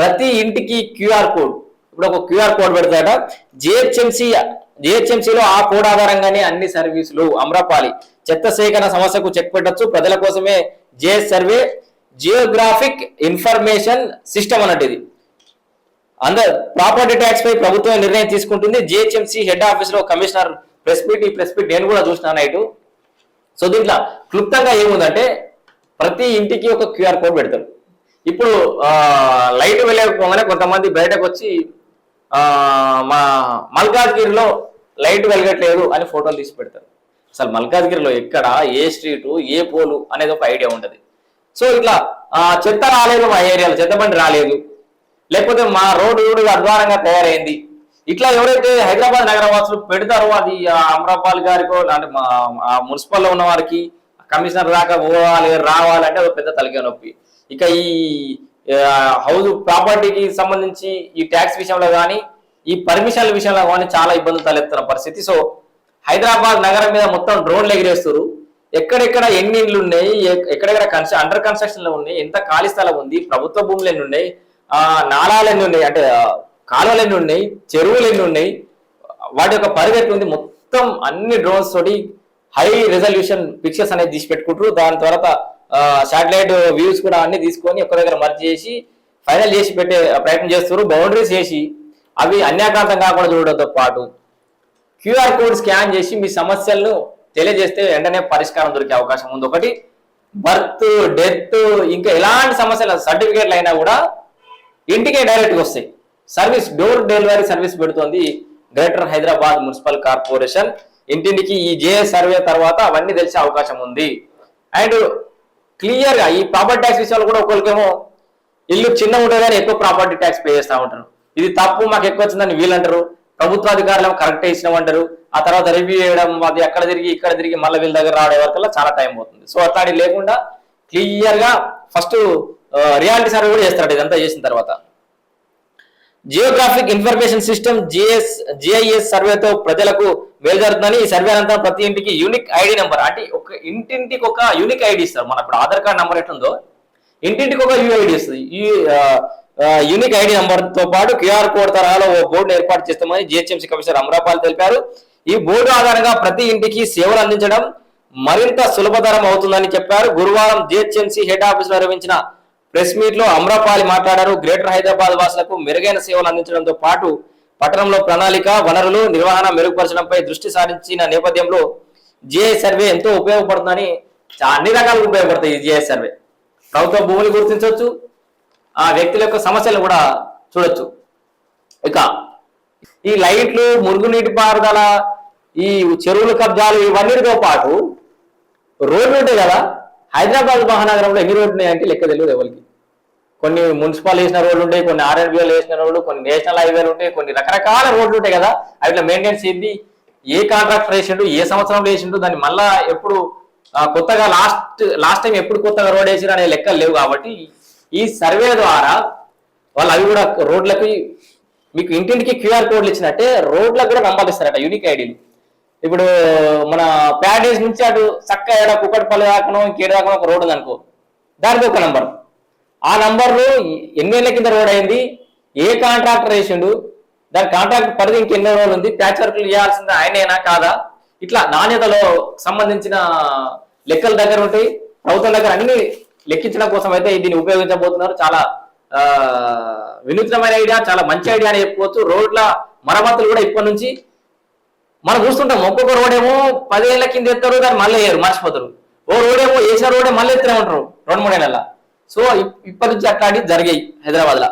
ప్రతి ఇంటికి QR code. ఇప్పుడు ఒక క్యూఆర్ కోడ్ పెడతాడ జిహెచ్ఎంసీ జిహెచ్ఎంసీలో ఆ కోడ్ ఆధారంగానే అన్ని సర్వీసులు అమ్రపాలి. చెత్త సేకరణ సమస్యకు చెక్ పెట్టొచ్చు. ప్రజల కోసమే J survey geographic information system అన్నట్టు ఇది అందరు ప్రాపర్టీ ట్యాక్స్ పై ప్రభుత్వం నిర్ణయం తీసుకుంటుంది. జిహెచ్ఎంసీ హెడ్ ఆఫీస్లో కమిషనర్ ప్రెస్ మీట్ ఈ ప్రెస్ మీట్ నేను కూడా చూసినా నైట్. సో దీంట్లో క్లుప్తంగా ఏముందంటే ప్రతి ఇంటికి ఒక క్యూఆర్ కోడ్ పెడతారు. ఇప్పుడు లైట్ వెళ్ళకపోగానే కొంతమంది బయటకు వచ్చి మా మల్కాజ్గిరిలో లైట్ వెలగట్లేదు అని ఫోటోలు తీసి పెడతారు. అసలు మల్కాజ్గిరిలో ఎక్కడ ఏ స్ట్రీటు ఏ పోలు అనేది ఒక ఐడియా ఉంటుంది సో ఇట్లా చెత్త రాలేదు మా ఏరియాలో చెత్త బండి రాలేదు. లేకపోతే మా రోడ్డు రోడ్డు అద్వారంగా తయారైంది. ఇట్లా ఎవరైతే హైదరాబాద్ నగర వాసులు పెడతారో అది అమరాపాల్ గారికో అంటే మా మున్సిపల్లో ఉన్న వారికి కమిషనర్ దాకా పోవాలి రావాలంటే అది పెద్ద తలకే నొప్పి. ఇక ఈ హౌస్ ప్రాపర్టీకి సంబంధించి ఈ ట్యాక్స్ విషయంలో కానీ ఈ పర్మిషన్ల విషయంలో కానీ చాలా ఇబ్బందులు తలెత్తున్న పరిస్థితి. సో హైదరాబాద్ నగరం మీద మొత్తం డ్రోన్లు ఎగిరేస్తారు ఎక్కడెక్కడ ఎన్ని ఇండ్లు ఉన్నాయి ఎక్కడెక్కడ కన్స్ట్ర అండర్ కన్స్ట్రక్షన్లో ఉన్నాయి ఎంత ఖాళీ స్థలం ఉంది ప్రభుత్వ భూములు ఎన్ని ఉన్నాయి నాళాలు ఎన్ని ఉన్నాయి అంటే కాలువలు ఎన్ని ఉన్నాయి చెరువులు ఎన్ని ఉన్నాయి వాటి యొక్క పరిగెట్టు ఉంది. మొత్తం అన్ని డ్రోన్స్ తోటి హై రెజల్యూషన్ పిక్చర్స్ అనేది తీసి పెట్టుకుంటారు దాని తర్వాత శాటిలైట్ వ్యూస్ కూడా అన్ని తీసుకొని ఒక దగ్గర మర్చి చేసి ఫైనల్ చేసి పెట్టే ప్రయత్నం చేస్తారు బౌండరీస్ చేసి అవి అన్యాక్రాంతం కాకుండా చూడడంతో పాటు క్యూఆర్ కోడ్ స్కాన్ చేసి మీ సమస్యలను తెలియజేస్తే వెంటనే పరిష్కారం దొరికే అవకాశం ఉంది. ఒకటి బర్త్ డెత్ ఇంకా ఎలాంటి సమస్యలు సర్టిఫికేట్లు అయినా కూడా ఇంటికే డైరెక్ట్గా వస్తాయి. సర్వీస్ డోర్ డెలివరీ సర్వీస్ పెడుతోంది గ్రేటర్ హైదరాబాద్ మున్సిపల్ కార్పొరేషన్ ఇంటింటికి ఈ జేఏ సర్వే తర్వాత అవన్నీ తెలిసే అవకాశం ఉంది. అండ్ క్లియర్గా ఈ ప్రాపర్టీ ట్యాక్స్ విషయాలు కూడా ఒకరికేమో ఇల్లు చిన్న ఉంటుంది కానీ ఎక్కువ ప్రాపర్టీ ట్యాక్స్ పే చేస్తూ ఉంటారు. ఇది తప్పు మాకు ఎక్కువ వచ్చిందని వీళ్ళంటారు. ప్రభుత్వ అధికారులు కరెక్ట్ ఇచ్చినామంటారు ఆ తర్వాత రివ్యూ చేయడం అది ఎక్కడ తిరిగి ఇక్కడ తిరిగి మళ్ళీ వీళ్ళ దగ్గర రావడం వరకు చాలా టైం పోతుంది. సో అట్లాంటి లేకుండా క్లియర్గా ఫస్ట్ రియాలిటీ సర్వే కూడా చేస్తాడు ఇదంతా చేసిన తర్వాత. Geographic information system GS GIS సర్వేతో ప్రజలకు మేలు జరుగుతుందని ఈ సర్వే అనంతరం ప్రతి ఇంటికి యూనిక్ ఐడి నెంబర్ అంటే ఒక ఇంటింటికి ఒక యూనిక్ ఐడి ఇస్తారు మన ఇప్పుడు ఆధార్ కార్డ్ నెంబర్ ఎట్లుందో ఇంటింటికి ఒక యూఐడి ఇస్తుంది ఈ యూనిక్ ఐడి నెంబర్తో పాటు క్యూఆర్ కోడ్ తరహాలో ఓ బోర్డు ఏర్పాటు చేస్తామని జిహెచ్ఎంసీ కమిషనర్ అమరాపాల్ తెలిపారు. ఈ బోర్డు ఆధారంగా ప్రతి ఇంటికి సేవలు అందించడం మరింత సులభతరం అవుతుందని చెప్పారు. గురువారం జిహెచ్ఎంసీ హెడ్ ఆఫీస్ నిర్వహించిన ప్రెస్ మీట్లో అమ్రపాలి మాట్లాడారు. గ్రేటర్ హైదరాబాద్ వాసులకు మెరుగైన సేవలు అందించడంతో పాటు పట్టణంలో ప్రణాళిక వనరులు నిర్వహణ మెరుగుపరచడంపై దృష్టి సారించిన నేపథ్యంలో జిఐ సర్వే ఎంతో ఉపయోగపడుతుందని అన్ని రకాలుగా ఉపయోగపడతాయి ఈ జిఐ సర్వే. ప్రభుత్వ భూములు గుర్తించవచ్చు ఆ వ్యక్తుల యొక్క సమస్యలు కూడా చూడొచ్చు. ఇక ఈ లైట్లు మురుగునీటి పారుదల ఈ చెరువుల కబ్జాలు ఇవన్నిటితో పాటు రోడ్లు ఉంటాయి కదా హైదరాబాద్ మహానగరంలో ఎన్ని రోడ్లు ఉన్నాయంటే లెక్క తెలియదు ఎవరికి. కొన్ని మున్సిపల్ వేసిన రోడ్లు ఉంటాయి కొన్ని ఆర్ఎన్బిఎల్ వేసిన రోడ్లు కొన్ని నేషనల్ హైవేలు ఉంటాయి కొన్ని రకరకాల రోడ్లు ఉంటాయి కదా అట్లా మెయింటెన్స్ చేసి ఏ కాంట్రాక్టర్ వేసిండు ఏ సంవత్సరంలో వేసిండు దాన్ని మళ్ళా ఎప్పుడు కొత్తగా లాస్ట్ లాస్ట్ టైం ఎప్పుడు కొత్తగా రోడ్ వేసిరు అనే లెక్కలు లేవు కాబట్టి ఈ సర్వే ద్వారా వాళ్ళు అవి కూడా రోడ్లకి మీకు ఇంటింటికి క్యూఆర్ కోడ్లు ఇచ్చినట్టే రోడ్లకు కూడా నంబర్లు ఇస్తారట యూనిక్ ఐడీలు. ఇప్పుడు మన ప్యాడేజ్ నుంచి అటు చక్క ఏడ కుక్కటిపల్లి దాకానో ఇంకేడు దాకా ఒక రోడ్ ఉంది అనుకో దానికి ఒక నంబర్. ఆ నంబర్లు ఎన్నేళ్ళ కింద రోడ్ అయింది ఏ కాంట్రాక్టర్ వేసిండు దాని కాంట్రాక్ట్ పరిధి ఇంకెన్నో రోజులు ఉంది ప్యాచ్ వర్క్లు చేయాల్సింది ఆయనేనా కాదా? ఇట్లా నాణ్యతలో సంబంధించిన లెక్కల దగ్గర ఉంటాయి ప్రభుత్వం దగ్గర అన్ని లెక్కించడం కోసం అయితే దీన్ని ఉపయోగించబోతున్నారు. చాలా వినూత్నమైన ఐడియా చాలా మంచి ఐడియా అని చెప్పుకోవచ్చు. రోడ్ల మరమ్మతులు కూడా ఇప్పటి నుంచి మనం చూస్తుంటాం. ఒక్కొక్క రోడ్ ఏమో పదేళ్ళ కింద ఎత్తారు దాన్ని మళ్ళీ వేయరు మర్చిపోతారు. ఓ రోడ్ ఏమో వేసిన రోడే మళ్ళీ ఎత్తనే ఉంటారు రెండు మూడేళ్ళ సో ఇప్- ఇప్పటి నుంచి అట్లాంటివి జరిగాయి హైదరాబాద్లో